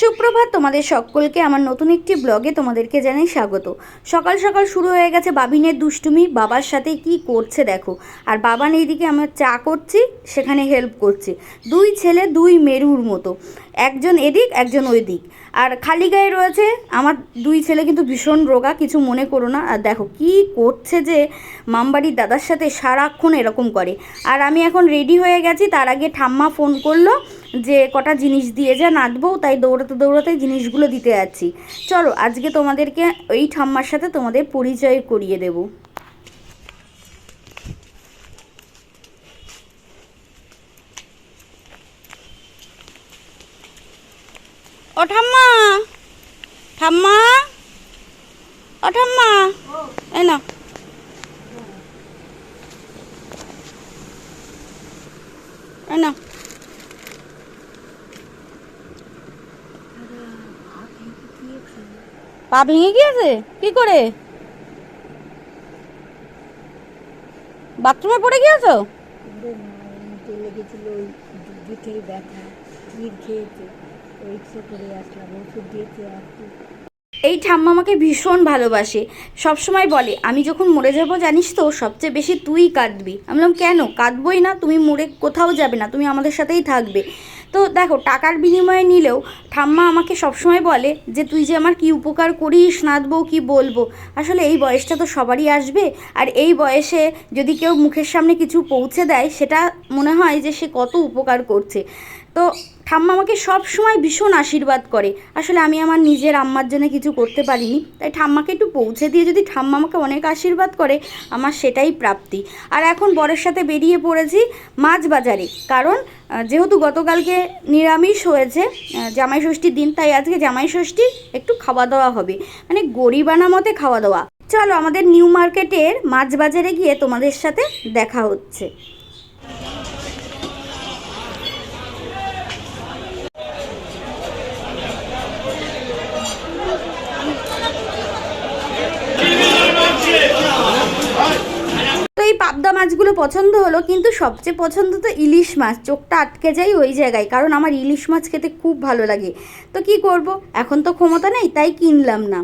সুপ্রভাত তোমাদের সকলকে, আমার নতুন একটি ব্লগে তোমাদেরকে জানাই স্বাগত। সকাল সকাল শুরু হয়ে গেছে বাবিনের দুষ্টুমি, বাবার সাথে কি করছে দেখো। আর বাবান এইদিকে আমার চা করছি, সেখানে হেল্প করছে। দুই ছেলে, দুই মেরুর মতো। একজন এদিক, একজন ওই দিক আর খালি গায়ে রয়েছে, আমার দুই ছেলে কিন্তু ভীষণ রোগা, কিছু মনে করো না। আর দেখো কি করছে যে, মামবাড়ির দাদার সাথে সারাক্ষণ এরকম করে। আর আমি এখন রেডি হয়ে গেছি, তার আগে ঠাম্মা ফোন করল যে কটা জিনিস দিয়ে যা নাচবো, তাই দৌড়াতে দৌড়াতে জিনিসগুলো দিতে যাচ্ছি। চলো, আজকে তোমাদেরকে ওই ঠাম্মার সাথে তোমাদের পরিচয় করিয়ে দেবো। ও ঠাম্মা! ঠাম্মা! ও ঠাম্মা! এই না না পা ভেঙে গিয়েছে? কি করে? বাথরুমে পড়ে গিয়েছো? লেগেছিল ওই পিঠের ব্যথা ভিড় খেয়েছে ওইসে করে আসলাম, ওষুধ দিয়েছে আর এই ঠাম্মা আমাকে ভীষণ ভালোবাসে। সবসময় বলে, আমি যখন মরে যাব, জানিস তো, সবচেয়ে বেশি তুই কাঁদবি। আমি বললাম, কেন? কাঁদবই না, তুমি মরে কোথাও যাবে না, তুমি আমাদের সাথেই থাকবে। তো দেখো, টাকার বিনিময়ে নিলেও ঠাম্মা আমাকে সবসময় বলে যে, তুই যে আমার কি উপকার করিস নাদবো কি বলব? আসলে এই বয়সটা তো সবারই আসবে। আর এই বয়সে যদি কেউ মুখের সামনে কিছু পৌঁছে দেয়, সেটা মনে হয় যে সে কত উপকার করছে। তো ঠাম্মা আমাকে সব সময় ভীষণ আশীর্বাদ করে। আসলে আমি আমার নিজের আম্মার জন্য কিছু করতে পারিনি। তাই ঠাম্মাকে একটু পৌঁছে দিয়ে যদি ঠাম্মা আমাকে অনেক আশীর্বাদ করে, আমার সেটাই প্রাপ্তি। আর এখন বরের সাথে বেরিয়ে পড়েছি মাছ বাজারে কারণ যেহেতু গতকালকে নিরামিষ হয়েছে জামাই ষষ্ঠীর দিন, তাই আজকে জামাই ষষ্ঠীর একটু খাওয়া দাওয়া হবে। মানে গরিবানা মতে খাওয়া দাওয়া চলো আমাদের নিউ মার্কেটের মাছ বাজারে গিয়ে তোমাদের সাথে দেখা হচ্ছে। এই পাবদা মাছগুলো পছন্দ হলো, কিন্তু সবচেয়ে পছন্দ তো ইলিশ মাছ। চোখটা আটকে যায় ওই জায়গায়, কারণ আমার ইলিশ মাছ খেতে খুব ভালো লাগে। তো কি করব? এখন তো ক্ষমতা নেই, তাই কিনলাম না।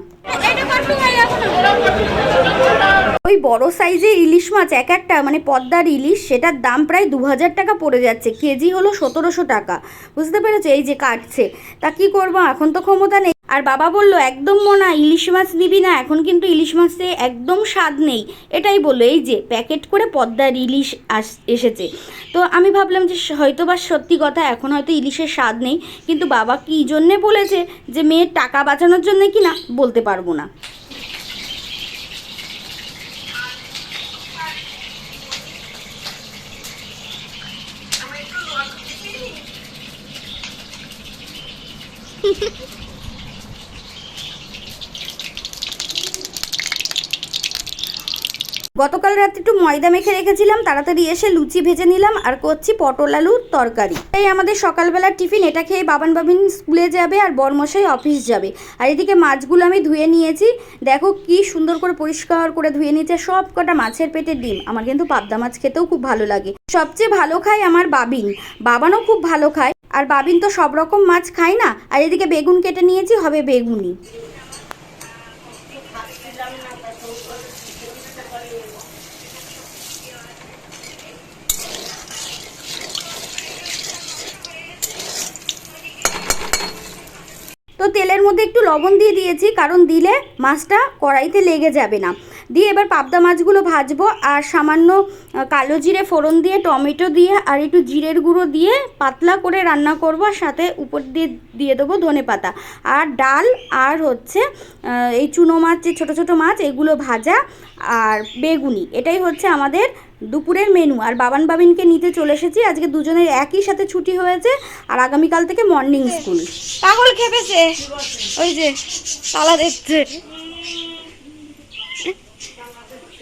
ওই বড় সাইজের ইলিশ মাছ, এক একটা মানে পদ্মার ইলিশ, সেটার দাম প্রায় দু হাজার টাকা পড়ে যাচ্ছে, কেজি হলো সতেরোশো টাকা। বুঝতে পেরেছ? এই যে কাটছে। তা কি করব? এখন তো ক্ষমতা নেই। আর বাবা বলল, একদম মোনা, ইলিশ মাছ নিবি না। এখন কিন্তু ইলিশ মাছে একদম স্বাদ নেই। এটাই বলল, এই যে প্যাকেট করে পদ্মার ইলিশ আস, এসেছে। তো আমি ভাবলাম যে হয়তো বা সত্যি কথা, এখন হয়তো ইলিশের স্বাদ নেই, কিন্তু বাবা কী জন্যে বলেছে যে মেয়ের টাকা বাঁচানোর জন্য কি না, বলতে পারব না। গতকাল রাতে একটু ময়দা মেখে রেখেছিলাম, তাড়াতাড়ি এসে লুচি ভেজে নিলাম আর করছি পটল আলুর তরকারি। তাই আমাদের সকালবেলার টিফিন, এটা খেয়ে বাবান বাবিন স্কুলে যাবে আর বরমশাই অফিস যাবে। আর এদিকে মাছগুলো আমি ধুয়ে নিয়েছি। দেখো কি সুন্দর করে পরিষ্কার করে ধুয়ে নিয়েছে সব কটা মাছের পেটের ডিম। আমার কিন্তু পাবদা মাছ খেতেও খুব ভালো লাগে। সবচেয়ে ভালো খায় আমার বাবিন। বাবানও খুব ভালো খায়। আর বাবিন তো সব রকম মাছ খায় না। আর এদিকে বেগুন কেটে নিয়েছি, হবে বেগুনি তো তেলের মধ্যে একটু লবণ দিয়ে দিয়েছি কারণ দিলে মাছটা কড়াইতে লেগে যাবে না। দিয়ে এবার পাবদা মাছগুলো ভাজবো আর সামান্য কালো জিরে ফোড়ন দিয়ে, টমেটো দিয়ে আর একটু জিরের গুঁড়ো দিয়ে পাতলা করে রান্না করব আর সাথে উপর দিয়ে দিয়ে দেবো ধনে পাতা। আর ডাল আর হচ্ছে এই চুনো মাছ, যে ছোটো ছোটো মাছ, এগুলো ভাজা আর বেগুনি। এটাই হচ্ছে আমাদের দুপুরের মেনু আর বাবান বাবিনকে নিতে চলে এসেছি। আজকে দুজনের একই সাথে ছুটি হয়েছে আর আগামীকাল থেকে মর্নিং স্কুল পাগল খেপেছে। ওই যে, তালা দেখছে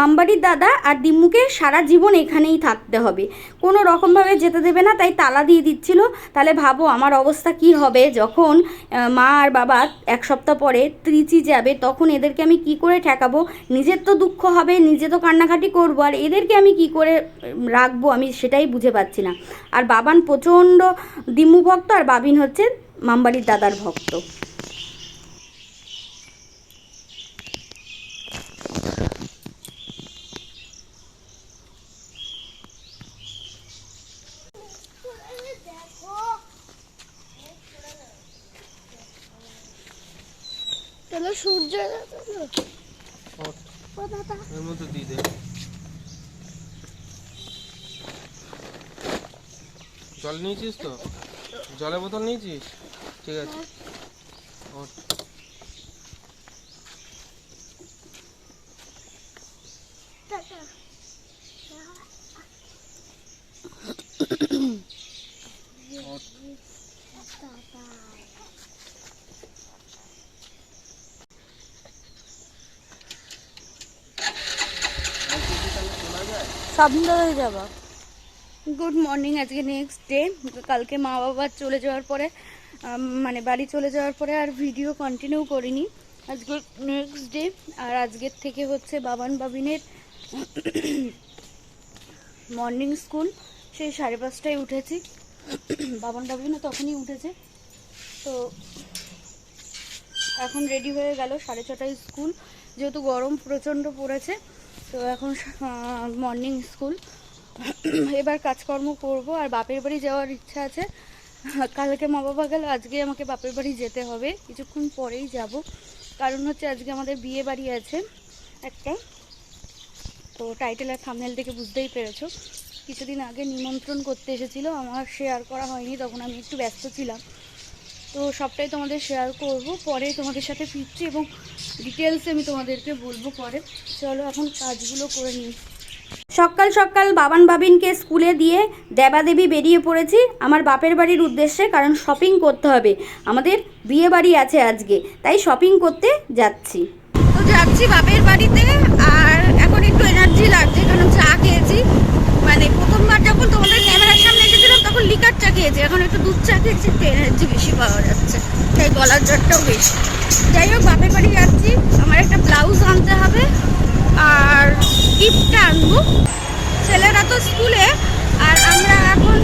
মামবাড়ির দাদা আর দিম্মুকে সারা জীবন এখানেই থাকতে হবে। কোনো রকমভাবে যেতে দেবে না, তাই তালা দিয়ে দিচ্ছিল। তাহলে ভাবো আমার অবস্থা কি হবে? যখন মা আর বাবা এক সপ্তাহ পরে ত্রিচি যাবে, তখন এদেরকে আমি কি করে ঠেকাবো? নিজের তো দুঃখ হবে, নিজে তো কান্নাকাটি করব, আর এদেরকে আমি কি করে রাখব? আমি সেটাই বুঝে পাচ্ছি না। আর বাবান প্রচণ্ড দিম্মু ভক্ত, আর বাবিন হচ্ছে মামবাড়ির দাদার ভক্ত তাহলে সূর্য এর মধ্যে দিয়ে দে জল নিয়েছিস তো? জলের বোতল নিয়েছিস? ঠিক আছে। ওঠ। সাবধানে যাবা। গুড মর্নিং আজকে নেক্সট ডে কালকে মা বাবা চলে যাওয়ার পরে মানে বাড়ি চলে যাওয়ার পরে আর ভিডিও কন্টিনিউ করিনি। আজকে নেক্সট ডে আর আজকের থেকে হচ্ছে বাবান বাবিনের মর্নিং স্কুল সেই সাড়ে পাঁচটায় উঠেছি। বাবান বাবিনও তখনই উঠেছে। তো এখন রেডি হয়ে গেল সাড়ে ছটায় স্কুল যেহেতু গরম প্রচণ্ড পড়েছে, তো এখন মর্নিং স্কুল এবার কাজকর্ম করব, আর বাপের বাড়ি যাওয়ার ইচ্ছা আছে। কালকে মা বাবা গেল, আজকে আমাকে বাপের বাড়ি যেতে হবে। কিছুক্ষণ পরেই যাব। কারণ হচ্ছে আজকে আমাদের বিয়ে বাড়ি আছে একটা। তো টাইটেল আর থামনেল থেকে বুঝতেই পেরেছ। কিছুদিন আগে নিমন্ত্রণ করতে এসেছিল, আমার শেয়ার করা হয়নি, তখন আমি একটু ব্যস্ত ছিলাম। তো সবটাই তোমাদের শেয়ার করব, পরে তোমাদের সাথে ফিরছি এবং ডিটেলসে আমি তোমাদেরকে বলব পরে। চলো এখন কাজগুলো করে নিই। সকাল সকাল বাবান বাবিনকে স্কুলে দিয়ে দেবাদেবী বেরিয়ে পড়েছি। আমার বাপের বাড়ির উদ্দেশ্যে, কারণ শপিং করতে হবে। আমাদের বিয়ে বাড়ি আছে আজকে, তাই শপিং করতে যাচ্ছি। তো যাচ্ছি বাপের বাড়িতে, আর এখন একটু এনার্জি লাগছে, কারণ চা খেয়েছি। মানে প্রথমবার যখন তোমাদের ক্যামেরার সামনে এসেছিলাম, তখন লিকার চা খেয়েছি। এখন একটু দুধ চা খেয়েছি, একটু এনার্জি বেশি পাওয়া যাচ্ছে। তাই গলার জ্বরটাও বেশি। যাই হোক, বাপের বাড়ি যাচ্ছি। আমার একটা ব্লাউজ আনতে হবে। গিফটটা আনব। ছেলেরা তো স্কুলে, আর আমরা এখন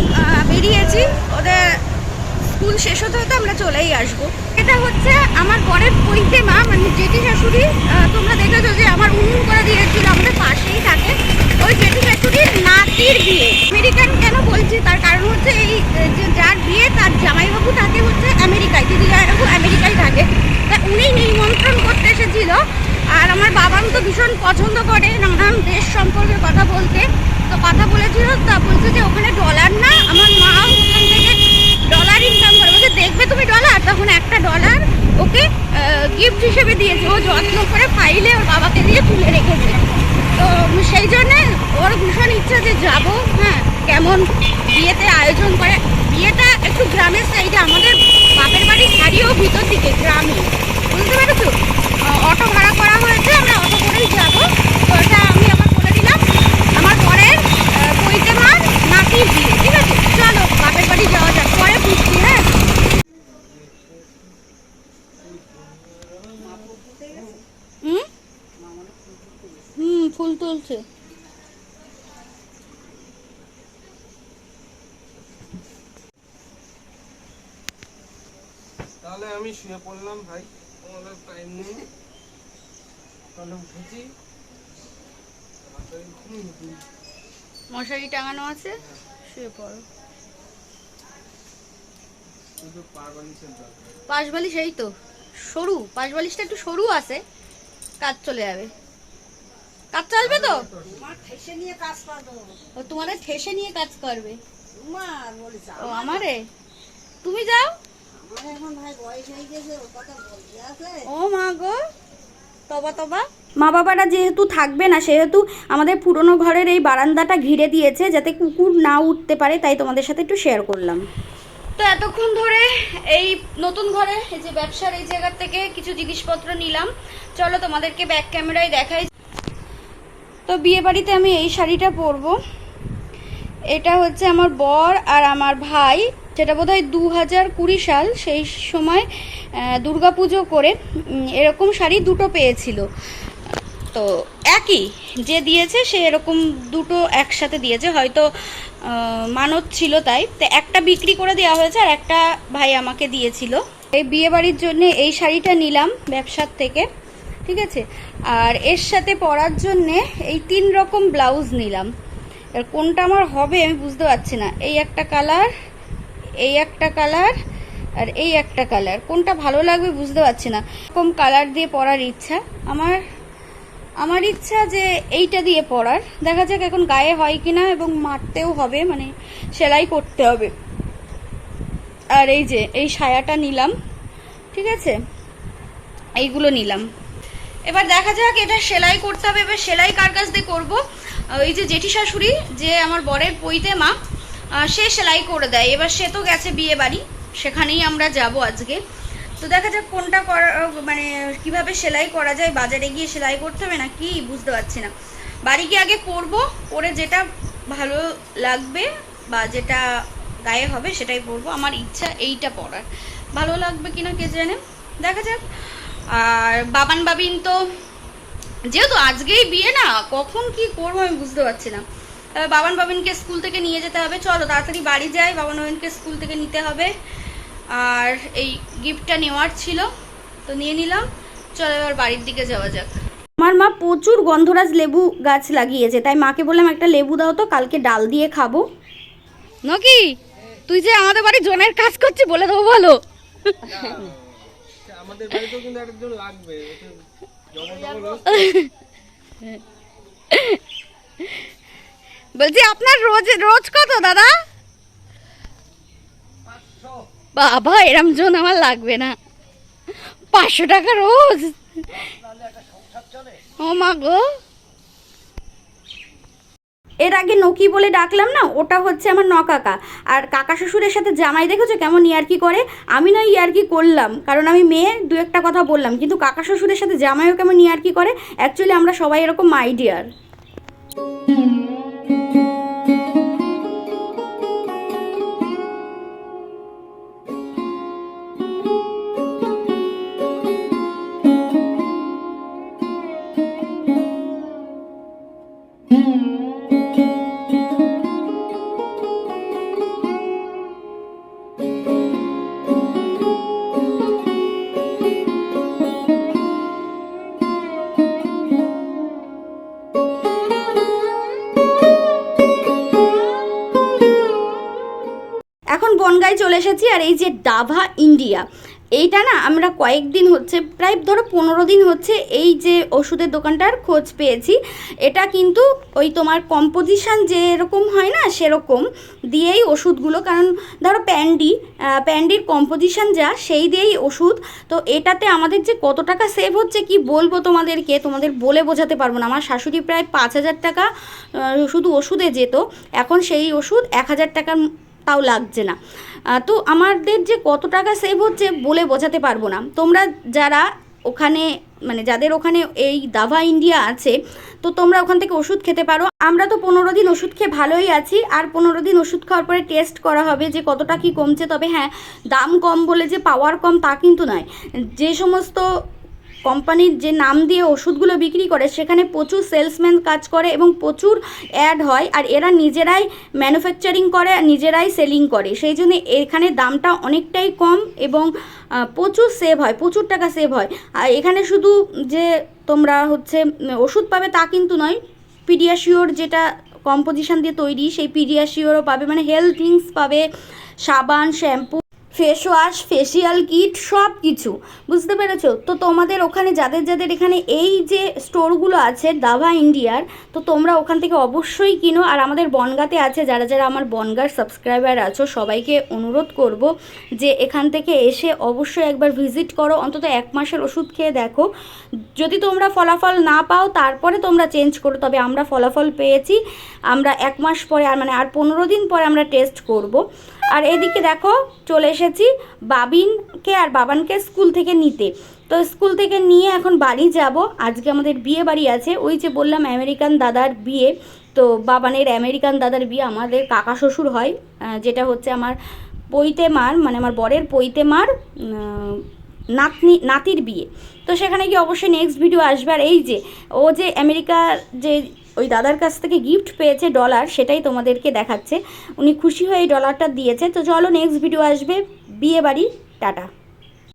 বেরিয়েছি। ওদের স্কুল শেষ হতে হতে আমরা চলেই আসব। এটা হচ্ছে আমার বরের পৈতে মা মানে জেঠি শাশুড়ি। তোমরা দেখেছ যে আমার উনুন করে দিয়েছিল, আমাদের পাশেই থাকে। ওই জেঠি শাশুড়ির নাতির বিয়ে। আমেরিকান কেন বলছি? তার কারণ হচ্ছে এই যে যার বিয়ে, তার জামাইবাবু থাকে হচ্ছে আমেরিকায় দিদি জামাইবাবু আমেরিকায় থাকে। তা উনি নিমন্ত্রণ করতে এসেছিল। আর আমার বাবান তো ভীষণ পছন্দ করে, নানান দেশ সম্পর্কে কথা বলতে। তো কথা বলেছিল, তা বলছে যে ওখানে ডলার না, আমার মাও ওখান থেকে ডলার ইনকাম করে। বলছে, দেখবে তুমি ডলার তখন একটা ডলার ওকে গিফট হিসেবে দিয়েছে। ও যত্ন করে ফাইলে ওর বাবাকে দিয়ে তুলে রেখেছে। তো সেই জন্যে ওর ভীষণ ইচ্ছা যে যাব হ্যাঁ কেমন বিয়েতে আয়োজন করে। বিয়েটা একটু গ্রামের সাইডে আমাদের বাপের বাড়ি ছাড়িয়েও ভিতর দিকে, গ্রামে। বুঝতে পেরেছ আহ, অটো ভাড়া করা হয়েছে আমরা অটো করেই যাব তো এটা আমি আবার বলে দিলাম আমার পরের বইতে মার নাতির বিয়ে ঠিক আছে চলো বাপের বাড়ি যাওয়া যাক পরে বুঝছি হ্যাঁ হুম হুম ফুল তুলছে তাহলে আমি শুয়ে পড়লাম ভাই। তোমাদের টাইম নেই। তাহলে উঠেছি। মশারি টাঙানো আছে? শুয়ে পড়ো। শুধু পা বালিশের দরকার। পাশ বালিশ এই তো সরু। পাশ বালিশটা একটু সরু আছে কাজ চলে যাবে। কাজ চলবে তো? ঠেসে নিয়ে কাজ করব ও তোমাদের ঠেসে নিয়ে কাজ করবে? মা আমারে? তুমি যাও। ও মা গো। তবা তবা। মা বাবারা যেহেতু থাকবে না সেহেতু আমাদের পুরনো ঘরের এই বারান্দাটা ঘিরে দিয়েছে যাতে কুকুর না উঠতে পারে তাই তোমাদের সাথে একটু শেয়ার করলাম। তো এতক্ষণ ধরে এই নতুন ঘরে এই যে ব্যবসার এই জায়গার থেকে কিছু জিনিসপত্র নিলাম। চলো তোমাদেরকে ব্যাক ক্যামেরায় দেখাই। তো বিয়ে বাড়িতে আমি এই শাড়িটা পরবো। এটা হচ্ছে আমার বর আর আমার ভাই, যেটা বোধ হয় দু হাজার কুড়ি সাল, সেই সময় দুর্গা পুজো করে এরকম শাড়ি দুটো পেয়েছিল। তো একই, যে দিয়েছে সে এরকম দুটো একসাথে দিয়েছে, হয়তো মানত ছিল তাই। তো একটা বিক্রি করে দেওয়া হয়েছে আর একটা ভাই আমাকে দিয়েছিল। এই বিয়ে বাড়ির জন্য এই শাড়িটা নিলাম ব্যবসার থেকে, ঠিক আছে? আর এর সাথে পরার জন্যে এই তিন রকম ব্লাউজ নিলাম। এবার কোনটা আমার হবে আমি বুঝতে পারছি না। এই একটা কালার এই একটা কালার আর এই একটা কালার কোনটা ভালো লাগবে বুঝতে পারছি না। এরকম কালার দিয়ে পরার ইচ্ছা। আমার আমার ইচ্ছা যে এইটা দিয়ে পরার দেখা যাক এখন গায়ে হয় কিনা এবং মারতেও হবে মানে সেলাই করতে হবে। আর এই যে, এই সায়াটা নিলাম, ঠিক আছে? এইগুলো নিলাম। এবার দেখা যাক এটা সেলাই করতে হবে। এবার সেলাই কার কাছ দিয়ে করব? ওই যে জেঠি শাশুড়ি, যে আমার বরের পৈতে মা সে সেলাই করে দেয়। এবার সে তো গেছে বিয়ে বাড়ি, সেখানেই আমরা যাব আজকে। তো দেখা যাক কোনটা করা মানে কীভাবে সেলাই করা যায়, বাজারে গিয়ে সেলাই করতে হবে না কি বুঝতে পারছি না। বাড়ি গিয়ে আগে পরবো পরে যেটা ভালো লাগবে বা যেটা গায়ে হবে সেটাই পরবো আমার ইচ্ছা এইটা পরার। ভালো লাগবে কিনা কে জানে? দেখা যাক। আর বাবান বাবিন তো যেহেতু আজকেই বিয়ে না কখন কি করব আমি বুঝতে পারছি না। বাবান বাবিনকে স্কুল থেকে নিয়ে যেতে হবে। চলো তাড়াতাড়ি বাড়ি যাই। বাবান বাবিনকে স্কুল থেকে নিতে হবে। আর এই গিফটটা নেওয়ার ছিল তো নিয়ে নিলাম। চলো এবার বাড়ির দিকে যাওয়া যাক। আমার মা প্রচুর গন্ধরাজ লেবু গাছ লাগিয়েছে তাই মাকে বললাম একটা লেবু দাও তো কালকে ডাল দিয়ে খাব। নকি তুই যে আমাদের বাড়ি জনের কাজ করছিস বলে দেবো বলো। আমাদের বাড়িতেও কিন্তু একজন লাগবে বলছি, আপনার রোজ রোজ কত, দাদা? বাবা, এরম জন আমার লাগবে না। পাঁচশো টাকা রোজ। ও মা গো। এর আগে নকি বলে ডাকলাম না, ওটা হচ্ছে আমার নকাকা। আর কাকা শ্বশুরের সাথে জামাই দেখেছ কেমন ইয়ার্কি করে? আমি না ইয়ার্কি করলাম, কারণ আমি মেয়ে, দু একটা কথা বললাম, কিন্তু কাকা শ্বশুরের সাথে জামাইও কেমন ইয়ার্কি করে? অ্যাকচুয়ালি আমরা সবাই এরকম মাই বনগায় চলে এসেছি আর এই যে ডাভা ইন্ডিয়া, এইটা না আমরা কয়েকদিন হচ্ছে, প্রায় ধরো পনেরো দিন হচ্ছে এই যে ওষুধের দোকানটার খোঁজ পেয়েছি। এটা কিন্তু ওই তোমার কম্পোজিশান যে এরকম হয় না সেরকম দিয়েই ওষুধগুলো, কারণ ধরো প্যান্ডি প্যান্ডির কম্পোজিশান যা সেই দিয়েই ওষুধ। তো এটাতে আমাদের যে কত টাকা সেভ হচ্ছে কি বলব তোমাদেরকে, তোমাদের বলে বোঝাতে পারব না। আমার শাশুড়ি প্রায় পাঁচ হাজার টাকা শুধু ওষুধে যেত, এখন সেই ওষুধ এক হাজার টাকার তাও লাগছে না। তো আমাদের যে কত টাকা সেভ হচ্ছে বলে বোঝাতে পারব না। তোমরা যারা ওখানে মানে যাদের ওখানে এই দাভা ইন্ডিয়া আছে, তো তোমরা ওখান থেকে ওষুধ খেতে পারো। আমরা তো পনেরো দিন ওষুধ খেয়ে ভালোই আছি, আর পনেরো দিন ওষুধ খাওয়ার পরে টেস্ট করা হবে যে কতটা কি কমছে। তবে হ্যাঁ দাম কম বলে যে পাওয়ার কম তা কিন্তু নয়। যে সমস্ত কোম্পানির যে নাম দিয়ে ওষুধগুলো বিক্রি করে, সেখানে প্রচুর সেলসম্যান কাজ করে এবং প্রচুর অ্যাড হয় আর এরা নিজেরাই ম্যানুফ্যাকচারিং করে নিজেরাই সেলিং করে। সেই জন্য এখানে দামটা অনেকটাই কম এবং প্রচুর সেভ হয়, প্রচুর টাকা সেভ হয়। আর এখানে শুধু যে তোমরা হচ্ছে ওষুধ পাবে তা কিন্তু নয় পিডিয়াশিওর যেটা কম্পোজিশন দিয়ে তৈরি, সেই পিডিয়াশিওরও পাবে মানে হেলথ ড্রিঙ্কস পাবে, সাবান shampoo face wash facial kit সব কিছু বুঝতে পেরেছ? তো তোমাদের ওখানে, যাদের যাদের এখানে এই যে স্টোরগুলো আছে দাভা ইন্ডিয়ার তো তোমরা ওখান থেকে অবশ্যই কিনো। আর আমাদের বনগাতে আছে, যারা যারা আমার বনগার সাবস্ক্রাইবার আছো, সবাইকে অনুরোধ করব যে এখান থেকে এসে অবশ্যই একবার ভিজিট করো। অন্তত এক মাসের ওষুধ খেয়ে দেখো। যদি তোমরা ফলাফল না পাও, তারপরে তোমরা চেঞ্জ করো। তবে আমরা ফলাফল পেয়েছি। আমরা এক মাস পরে, আর মানে আর পনেরো দিন পরে আমরা টেস্ট করব। আর এদিকে দেখো, চলে এসেছি বাবিনকে আর বাবানকে স্কুল থেকে নিতে। তো স্কুল থেকে নিয়ে এখন বাড়ি যাব। আজকে আমাদের বিয়ে বাড়ি আছে। ওই যে বললাম আমেরিকান দাদার বিয়ে। তো বাবানের আমেরিকান দাদার বিয়ে আমাদের কাকা শ্বশুর হয় যেটা হচ্ছে আমার পৈতে মার মানে আমার বরের পৈতে মার নাতনি, নাতির বিয়ে। তো সেখানে গিয়ে অবশ্যই নেক্সট ভিডিও আসবে। আর এই যে, ও যে আমেরিকার যে ওই দাদার কাছ থেকে গিফট পেয়েছে ডলার সেটাই তোমাদেরকে দেখাচ্ছে। উনি খুশি হয়ে এই ডলারটা দিয়েছে। তো চলো নেক্সট ভিডিও আসবে। বিয়ে বাড়ি, টাটা।